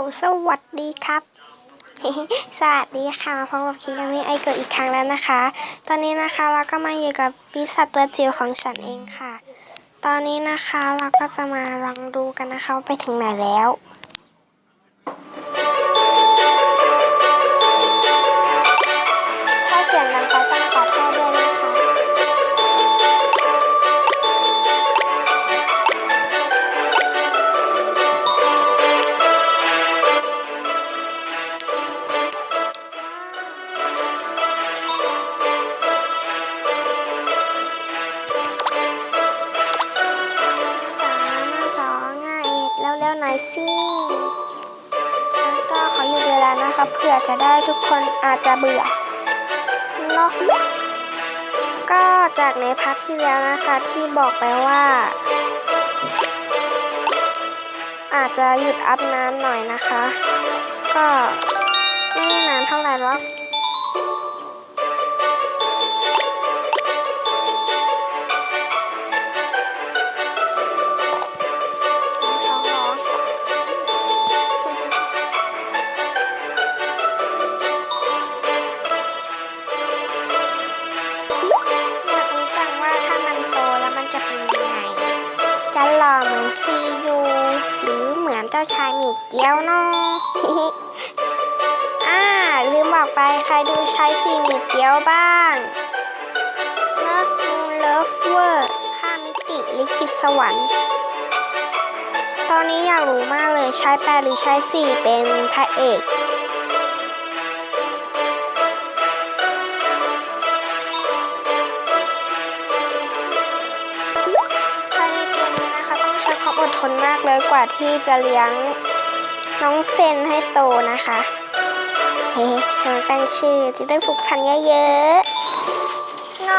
ลสวัสดีครับ สวัสดีค่ะมาพบกับคิกามิไอเกิดอีกครั้งแล้วนะคะ ตอนนี้นะคะเราก็มาอยู่กับปีศาจตัวจิ๋วของฉันเองค่ะ ตอนนี้นะคะเราก็จะมาลองดูกันนะคะไปถึงไหนแล้ว อยสิแล้วก็ขอหยุดเวลานะคะเผื่อจะได้ทุกคนอาจจะเบื่อเนาะก็จากในพาร์ทที่แล้วนะคะที่บอกไปว่า อาจจะหยุดอัพนานหน่อยนะคะ ก็ไม่นานเท่าไหร่หรอก จะหล่อเหมือนซียูหรือเหมือนเจ้าชายหมีเกี้ยวเนาะอ่าลืมบอกไปใครดูชายซีหมีเกี้ยวบ้างเนอะเลิฟเวอร์ข้ามิติลิขิตสวรรค์ ตอนนี้อยากรู้มากเลยใช้แปดหรือใช้สี่เป็นพระเอก องอดทนมากเลยกว่าที่จะเลี้ยงน้องเซนให้โตนะคะ เฮ้น้องตั้งชื่อจะได้ผูกพันเยอะๆเง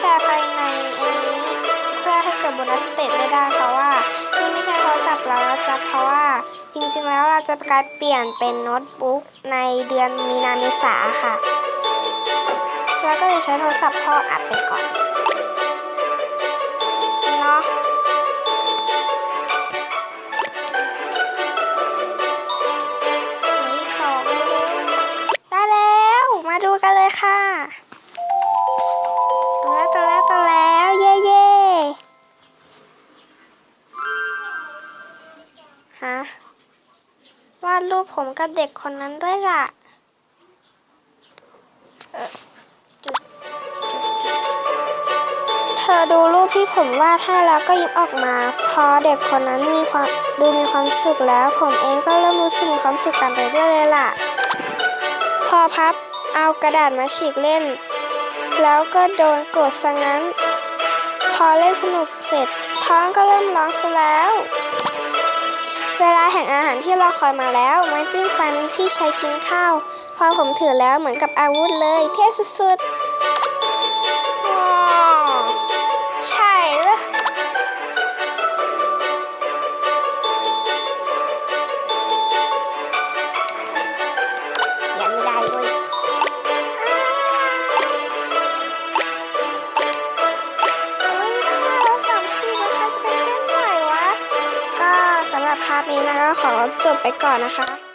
ชร์ภายในอันนี้ เพื่อให้เกิดโบนัสสเตจไม่ได้เพราะว่านี่ไม่ใช่โทรศัพท์เรานะจ๊ะเพราะว่าจริงๆแล้วเราจะกาศเปลี่ยนเป็นโน้ตบุ๊กในเดือนมีนาเมษาค่ะ แล้วก็จะใช้โทรศัพท์พ่ออัดไปก่อน ผมกับเด็กคนนั้นด้วยล่ะเธอดูรูปที่ผมวาดให้แล้วก็ยิ้มออกมา พอเด็กคนนั้นมีความดูมีความสุขแล้ว ผมเองก็เริ่มรู้สึกมีความสุขตามไปด้วยเลยล่ะ พอพับเอากระดาษมาฉีกเล่น แล้วก็โดนกดซะงั้น พอเล่นสนุกเสร็จท้องก็เริ่มร้องซะแล้ว เวลาแห่งอาหารที่เราคอยมาแล้วไม้จิ้มฟันที่ใช้กินข้าว พอผมถือแล้วเหมือนกับอาวุธเลย เท่สุดๆ สำหรับพาร์ทนี้นะคะ ขอจบไปก่อนนะคะ